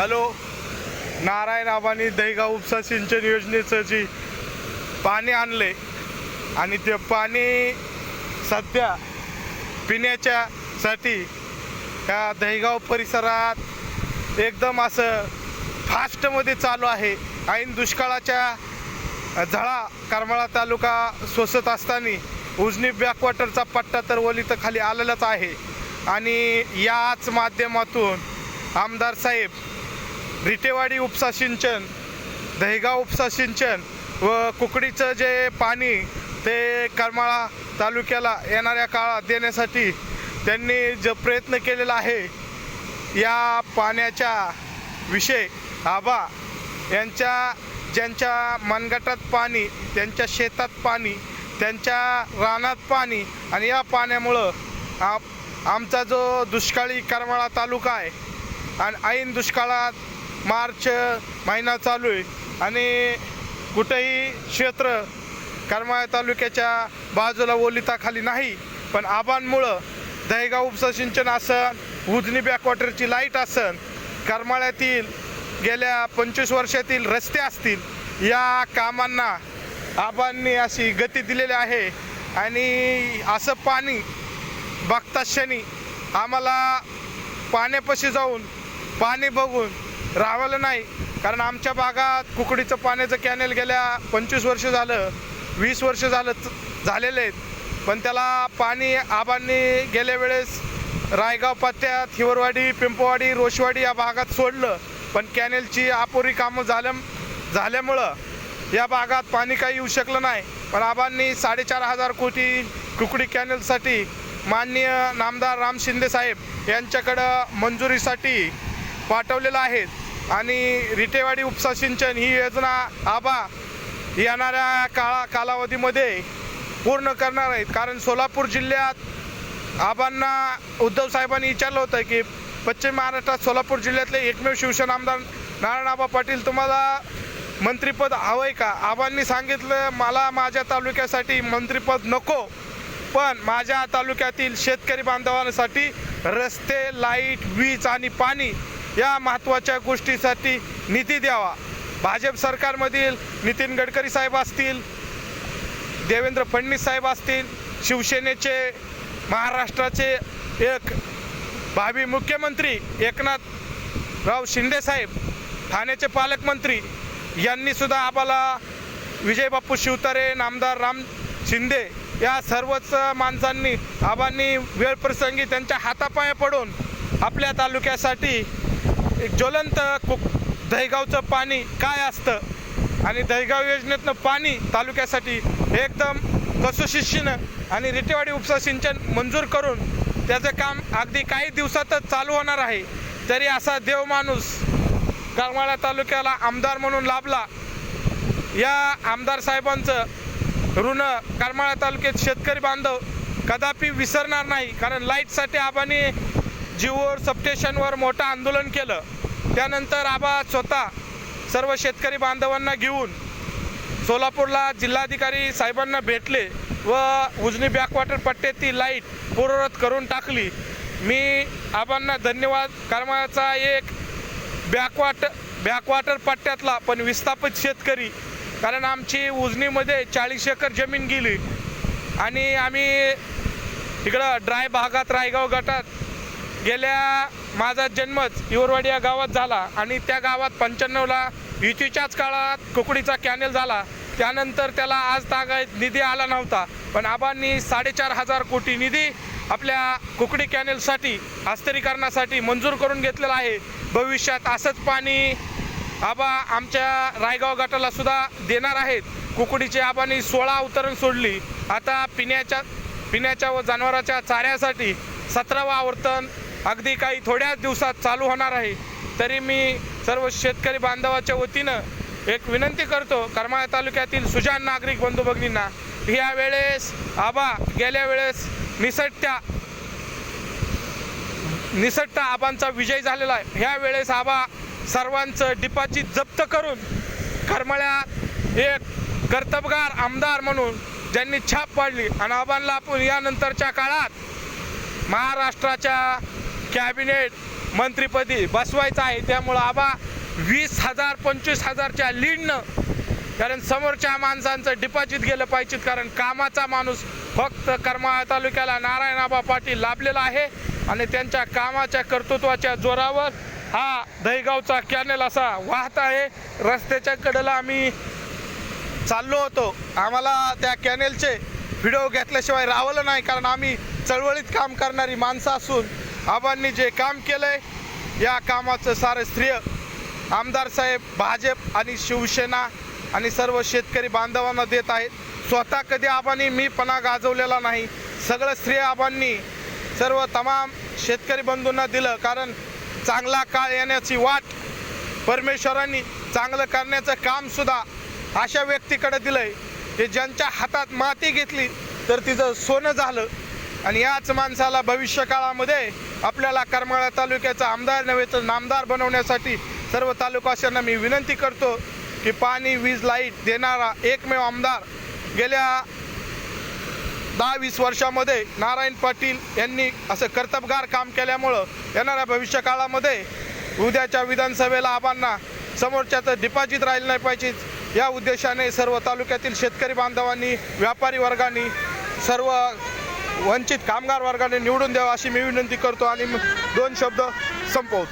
Hello. Narayan आबांनी Dahigaon उपसा सिंचन योजनेचं जी पाणी आणले आणि ते पाणी सध्या पिण्याच्यासाठी ह्या दहीगाव परिसरात एकदम असं फास्टमध्ये चालू आहे. ऐन दुष्काळाच्या झळा करमाळा तालुका सोसत असताना उजनी बॅकवॉटरचा पट्टा तर ओली तर खाली आलेलाच आहे. आणि याच माध्यमातून आमदार साहेब रिटेवाडी उपसा सिंचन दहेगाव उपसा सिंचन व कुकडीचं जे पाणी ते करमाळा तालुक्याला येणाऱ्या काळात देण्यासाठी त्यांनी जो प्रयत्न केलेला आहे या पाण्याच्या विषय आबा यांच्या ज्यांच्या मनगटात पाणी त्यांच्या शेतात पाणी त्यांच्या रानात पाणी आणि या पाण्यामुळं आप आमचा जो दुष्काळी करमाळा तालुका आहे आणि ऐन दुष्काळात मार्च महिना चालू आहे आणि कुठेही क्षेत्र करमाळा तालुक्याच्या बाजूला ओलिताखाली नाही पण आबांमुळं दहेगाव उपसा सिंचन असन उजनी बॅकवॉटरची लाइट असन करमाळ्यातील गेल्या पंचवीस वर्षातील रस्ते असतील या कामांना आबांनी अशी गती दिलेली आहे. आणि असं पाणी बघता क्षणी आम्हाला पाण्यापाशी जाऊन पाणी बघून राहावलं नाही. कारण आमच्या भागात कुकडीचं पाण्याचं कॅनेल गेल्या पंचवीस वर्ष झालं वीस वर्ष झालं झालेले आहेत. पण त्याला पाणी आबांनी गेल्या वेळेस रायगाव पत्त्यात हिवरवाडी पिंपवाडी रोशवाडी या भागात सोडलं. पण कॅनेलची अपुरी कामं झाल्या झाल्यामुळं या भागात पाणी काही येऊ शकलं नाही. पण आबांनी साडेचार हजार कोटी कुकडी कॅनेलसाठी माननीय नामदार राम शिंदे साहेब यांच्याकडं मंजुरीसाठी पाठवलेलं आहे आणि रिटेवाडी उपसा सिंचन ही योजना आबा येणाऱ्या काळा कालावधीमध्ये पूर्ण करणार आहेत. कारण सोलापूर जिल्ह्यात आबांना उद्धव साहेबांनी विचारलं होतं की पश्चिम महाराष्ट्रात सोलापूर जिल्ह्यातले एकमेव शिवसेना आमदार नारायणआबा पाटील तुम्हाला मंत्रिपद हवं आहे का? आबांनी सांगितलं मला माझ्या तालुक्यासाठी मंत्रिपद नको पण माझ्या तालुक्यातील शेतकरी बांधवांसाठी रस्ते लाइट वीज आणि पाणी या महत्त्वाच्या गोष्टीसाठी निधी द्यावा. भाजप सरकारमधील नितीन गडकरी साहेब असतील देवेंद्र फडणवीस साहेब असतील शिवसेनेचे महाराष्ट्राचे एक भावी मुख्यमंत्री एकनाथराव शिंदे साहेब ठाण्याचे पालकमंत्री यांनी सुद्धा आम्हाला विजय शिवतारे नामदार राम शिंदे या सर्वच माणसांनी आबांनी वेळप्रसंगी त्यांच्या हातापाया पडून आपल्या तालुक्यासाठी ज्वलंत कुक दहीगावचं पाणी काय असतं? आणि दहीगाव योजनेतनं पाणी तालुक्यासाठी एकदम कसोशिशीनं आणि रिटेवाडी उपसा सिंचन मंजूर करून त्याचं काम अगदी काही दिवसातच चालू होणार आहे. तरी असा देव माणूस करमाळा तालुक्याला आमदार म्हणून लाभला. या आमदार साहेबांचं ऋण करमाळा तालुक्यात शेतकरी बांधव कदापि विसरणार नाही. कारण लाईटसाठी आबाने जीवोर सबस्टेशनवर मोठं आंदोलन केलं. त्यानंतर आबा स्वतः सर्व शेतकरी बांधवांना घेऊन सोलापूरला जिल्हाधिकारी साहेबांना भेटले व उजनी बॅकवॉटर पट्ट्यातील लाइट पूर्ववत करून टाकली. मी आबांना धन्यवाद. कर्माचा एक बॅकवॉटर बॅकवॉटर पट्ट्यातला पण विस्थापित शेतकरी कारण आमची उजनीमध्ये चाळीस एकर जमीन गेली. आणि आम्ही इकडं ड्राय भागात रायगाव गटात गेल्या माझा जन्मच इवरवाडी या गावात झाला आणि त्या गावात पंच्याण्णवला युतीच्याच काळात कुकडीचा कॅनेल झाला. त्यानंतर त्याला आज तागायत निधी आला नव्हता. पण आबांनी साडेचार हजार कोटी निधी आपल्या कुकडी कॅनेलसाठी अस्तरीकरणासाठी मंजूर करून घेतलेला आहे. भविष्यात असंच पाणी आबा आमच्या रायगाव गटाला सुद्धा देणार आहेत. कुकडीची आबांनी सोळा अवतरण सोडली. आता पिण्याच्या पिण्याच्या व जनावराच्या चाऱ्यासाठी सतरावा आवर्तन अगदी काही थोड्याच दिवसात चालू होणार आहे. तरी मी सर्व शेतकरी बांधवाच्या वतीनं एक विनंती करतो करमाळा तालुक्यातील सुजान नागरिक बंधू भगिनींना ह्या वेळेस आबा गेल्या वेळेस निसटत्या निसटता आबांचा विजय झालेला आहे. ह्या वेळेस आबा सर्वांचं डिपाची जप्त करून करमाळ्यात एक कर्तबगार आमदार म्हणून ज्यांनी छाप पाडली. आणि आबांना आपण यानंतरच्या काळात महाराष्ट्राच्या कॅबिनेट मंत्रीपदी बसवायचं आहे. त्यामुळं आबा वीस हजार पंचवीस हजारच्या लीडनं कारण समोरच्या माणसांचं डिपॉझिट गेलं पाहिजे कारण कामाचा माणूस फक्त करमाळा तालुक्याला नारायण आबा पाटील लाभलेला आहे आणि त्यांच्या कामाच्या कर्तृत्वाच्या जोरावर हा दहीगावचा कॅनेल असा वाहत आहे. रस्त्याच्या कडेला आम्ही चाललो होतो. आम्हाला त्या कॅनेलचे व्हिडिओ घेतल्याशिवाय रावलं नाही कारण आम्ही चळवळीत काम करणारी माणसं असून आबांनी जे काम केलंय या कामाचं सारं श्रेय आमदार साहेब भाजप आणि शिवसेना आणि सर्व शेतकरी बांधवांना देत आहेत. स्वतः कधी आबांनी मीपणा गाजवलेला नाही. सगळं श्रेय आबांनी सर्व तमाम शेतकरी बंधूंना दिलं. कारण चांगला काळ येण्याची वाट परमेश्वरांनी चांगलं करण्याचं कामसुद्धा अशा व्यक्तीकडे दिलंय. की ज्यांच्या हातात माती घेतली तर तिचं सोनं झालं. आणि याच माणसाला भविष्य काळामध्ये आपल्याला करमाळा तालुक्याचा आमदार नव्हे तर नामदार बनवण्यासाठी सर्व तालुकाशांना मी विनंती करतो की पाणी वीज लाइट देणारा एकमेव आमदार गेल्या दहा वीस वर्षामध्ये नारायण पाटील यांनी असं कर्तबगार काम केल्यामुळं येणाऱ्या भविष्यकाळामध्ये उद्याच्या विधानसभेला आबांना समोरच्याचं डिपॉझिट राहिलं नाही पाहिजे. या उद्देशाने सर्व तालुक्यातील शेतकरी बांधवांनी व्यापारी वर्गांनी सर्व वंचित कामगार वर्गाने निवडून द्यावं अशी मी विनंती करतो आणि दोन शब्द संपवतो.